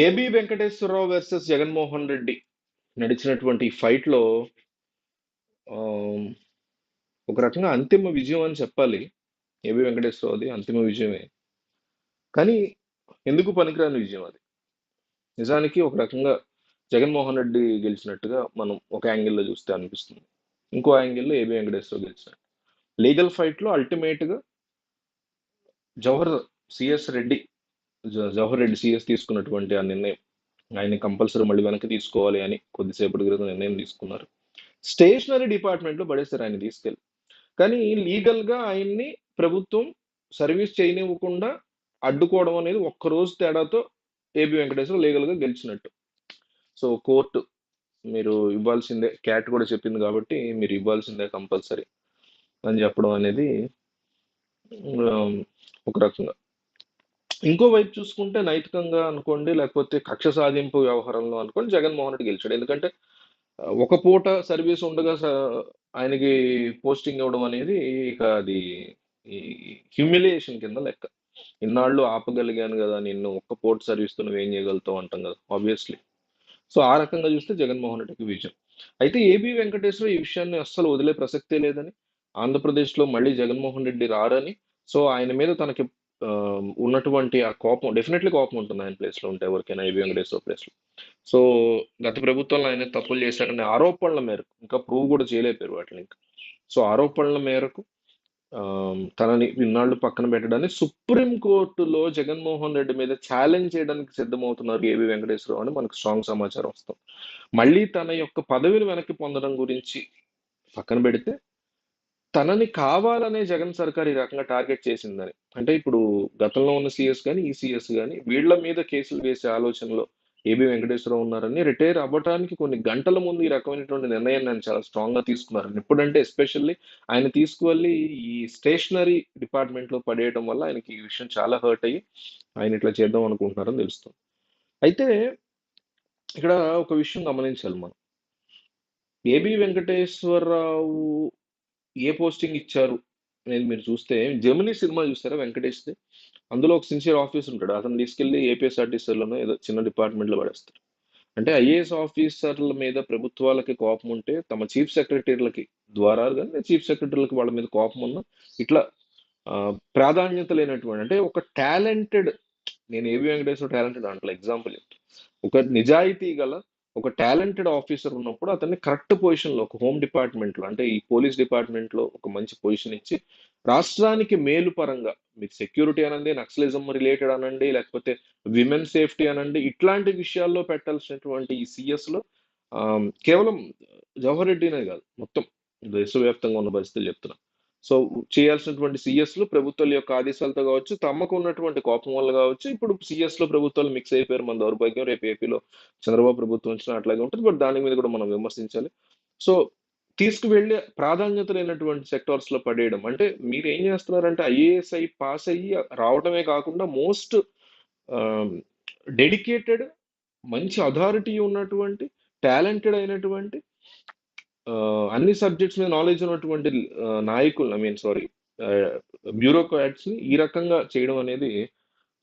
A B Venkateswararao versus Jaganmohan Reddy నడిచినటువంటి ఫైట్లో ఒక రకంగా అంతిమ విజయం అని చెప్పాలి. ఏబి వెంకటేశ్వరరావుది అంతిమ విజయమే. కానీ ఎందుకు పనికిరాని విజయం అది? నిజానికి ఒక రకంగా జగన్మోహన్ రెడ్డి గెలిచినట్టుగా మనం ఒక యాంగిల్లో చూస్తే అనిపిస్తుంది. ఇంకో యాంగిల్లో ఏబి వెంకటేశ్వరరావు గెలిచినట్టు లీగల్ ఫైట్లో అల్టిమేట్గా Jawahar C S Reddy Jawahar Reddy C S తీసుకున్నటువంటి ఆ నిర్ణయం. ఆయన కంపల్సరీ మళ్ళీ వెనక్కి తీసుకోవాలి అని కొద్దిసేపటి క్రితం నిర్ణయం తీసుకున్నారు. స్టేషనరీ డిపార్ట్మెంట్లో పడేస్తారు ఆయన తీసుకెళ్ళి. కానీ లీగల్గా ఆయన్ని ప్రభుత్వం సర్వీస్ చేయనివ్వకుండా అడ్డుకోవడం అనేది ఒక్క రోజు తేడాతో ఏబి వెంకటేశ్వర లీగల్గా గెలిచినట్టు. సో కోర్టు మీరు ఇవ్వాల్సిందే క్యాట్ కూడా చెప్పింది కాబట్టి మీరు ఇవ్వాల్సిందే కంపల్సరీ అని చెప్పడం అనేది ఒక రకంగా ఇంకో వైపు చూసుకుంటే నైతికంగా అనుకోండి లేకపోతే కక్ష సాధింపు వ్యవహారంలో అనుకోండి జగన్మోహన్ రెడ్డి గెలిచాడు. ఎందుకంటే ఒక పూట సర్వీస్ ఉండగా స- ఆయనకి పోస్టింగ్ ఇవ్వడం అనేది ఇక అది హ్యూమిలియేషన్ కింద లెక్క. ఇన్నాళ్ళు ఆపగలిగాను కదా నిన్ను ఒక్క పూట సర్వీస్తో నువ్వేం చేయగలుగుతావు అంటాం కదా ఆబ్వియస్లీ సో ఆ రకంగా చూస్తే జగన్మోహన్ రెడ్డికి విజయం. అయితే ఏబి వెంకటేశ్వర ఈ విషయాన్ని అస్సలు వదిలే ప్రసక్తే లేదని ఆంధ్రప్రదేశ్లో మళ్ళీ జగన్మోహన్ రెడ్డి రారని సో ఆయన మీద తనకి Um, ఉన్నటువంటి ఆ కోపం డెఫినెట్లీ కోపం ఉంటుంది ఆయన ప్లేస్లో ఉంటే ఎవరికైనా ఏబి వెంకటేశ్వర ప్లేస్లో సో గత ప్రభుత్వంలో ఆయన తప్పులు చేశారనే ఆరోపణల మేరకు ఇంకా ప్రూవ్ కూడా చేయలేపారు వాటిని ఇంకా. సో ఆరోపణల మేరకు um, తనని ఇన్నాళ్ళు పక్కన పెట్టడాన్ని సుప్రీం కోర్టులో జగన్మోహన్ రెడ్డి మీద ఛాలెంజ్ చేయడానికి సిద్ధమవుతున్నారు ఏవి వెంకటేశ్వరరావు అని మనకు స్ట్రాంగ్ సమాచారం వస్తుంది. మళ్ళీ తన యొక్క పదవిని వెనక్కి పొందడం గురించి పక్కన పెడితే తనని కావాలనే జగన్ సర్కార్ ఈ రకంగా టార్గెట్ చేసిందని. అంటే ఇప్పుడు గతంలో ఉన్న సీఎస్ కానీ ఈ సీఎస్ కానీ వీళ్ళ మీద కేసులు వేసే ఆలోచనలో ఏబి వెంకటేశ్వరరావు ఉన్నారని రిటైర్ అవ్వడానికి కొన్ని గంటల ముందు ఈ రకమైనటువంటి నిర్ణయాన్ని ఆయన చాలా స్ట్రాంగ్గా తీసుకున్నారని. ఎప్పుడంటే ఎస్పెషల్లీ ఆయన తీసుకువెళ్ళి ఈ స్టేషనరీ డిపార్ట్మెంట్లో పడేయడం వల్ల ఆయనకి ఈ విషయం చాలా హర్ట్ అయ్యి ఆయన ఇట్లా చేద్దాం అనుకుంటున్నారని తెలుస్తుంది. అయితే ఇక్కడ ఒక విషయం గమనించాలి మనం. ఏబి వెంకటేశ్వరరావు ఏ పోస్టింగ్ ఇచ్చారు అనేది మీరు చూస్తే జమినీ సినిమా చూస్తారా వెంకటేష్ది? అందులో ఒక సిన్సియర్ ఆఫీసర్ ఉంటాడు. అతను తీసుకెళ్ళి ఏపీఎస్ఆర్టీసీలోనో ఏదో చిన్న డిపార్ట్మెంట్లో పడేస్తారు. అంటే ఐఏఎస్ ఆఫీసర్ల మీద ప్రభుత్వాలకి కోపం ఉంటే తమ చీఫ్ సెక్రటరీలకి ద్వారా కానీ చీఫ్ సెక్రటరీలకి వాళ్ళ మీద కోపం ఉన్న ఇట్లా ప్రాధాన్యత లేనటువంటి అంటే ఒక టాలెంటెడ్ నేను ఏవి వెంకటేశ్వర టాలెంటెడ్ అంటే ఎగ్జాంపుల్ ఒక నిజాయితీ గల ఒక టాలెంటెడ్ ఆఫీసర్ ఉన్నప్పుడు అతన్ని కరెక్ట్ పొజిషన్లో ఒక హోమ్ డిపార్ట్మెంట్లో అంటే ఈ పోలీస్ డిపార్ట్మెంట్లో ఒక మంచి పొజిషన్ ఇచ్చి రాష్ట్రానికి మేలు పరంగా మీకు సెక్యూరిటీ అనండి నక్సలిజం రిలేటెడ్ అనండి లేకపోతే విమెన్ సేఫ్టీ అనండి ఇట్లాంటి విషయాల్లో పెట్టాల్సినటువంటి ఈ సిఎస్లో కేవలం జవహర్ రెడ్డినే కాదు మొత్తం దేశవ్యాప్తంగా ఉన్న పరిస్థితులు చెప్తున్నా. సో చేయాల్సినటువంటి సిఎస్లు ప్రభుత్వాల యొక్క ఆదేశాలతో కావచ్చు తమకు ఉన్నటువంటి కోపం వల్ల కావచ్చు ఇప్పుడు సిఎస్లో ప్రభుత్వాలు మిక్స్ అయిపోయారు. మన దౌర్భాగ్యం రేపు ఏపీలో చంద్రబాబు ప్రభుత్వం వచ్చినా అట్లాగే ఉంటుంది. బట్ దాని మీద కూడా మనం విమర్శించాలి. సో తీసుకువెళ్ళే ప్రాధాన్యత లేనటువంటి సెక్టార్స్లో పడేయడం. అంటే మీరు ఏం చేస్తున్నారంటే ఐఏఎస్ అయి పాస్ అయ్యి రావడమే కాకుండా మోస్ట్ డెడికేటెడ్ మంచి అథారిటీ ఉన్నటువంటి టాలెంటెడ్ అయినటువంటి అన్ని సబ్జెక్ట్స్ మీద నాలెడ్జ్ ఉన్నటువంటి నాయకులు ఐ మీన్ సారీ బ్యూరోక్రాట్స్ని ఈ రకంగా చేయడం అనేది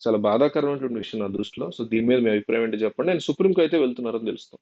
చాలా బాధాకరమైనటువంటి విషయం నా దృష్టిలో. సో దీని మీద మీ అభిప్రాయం ఏంటి చెప్పండి. నేను సుప్రీంకి అయితే వెళ్తున్నారని తెలుస్తుంది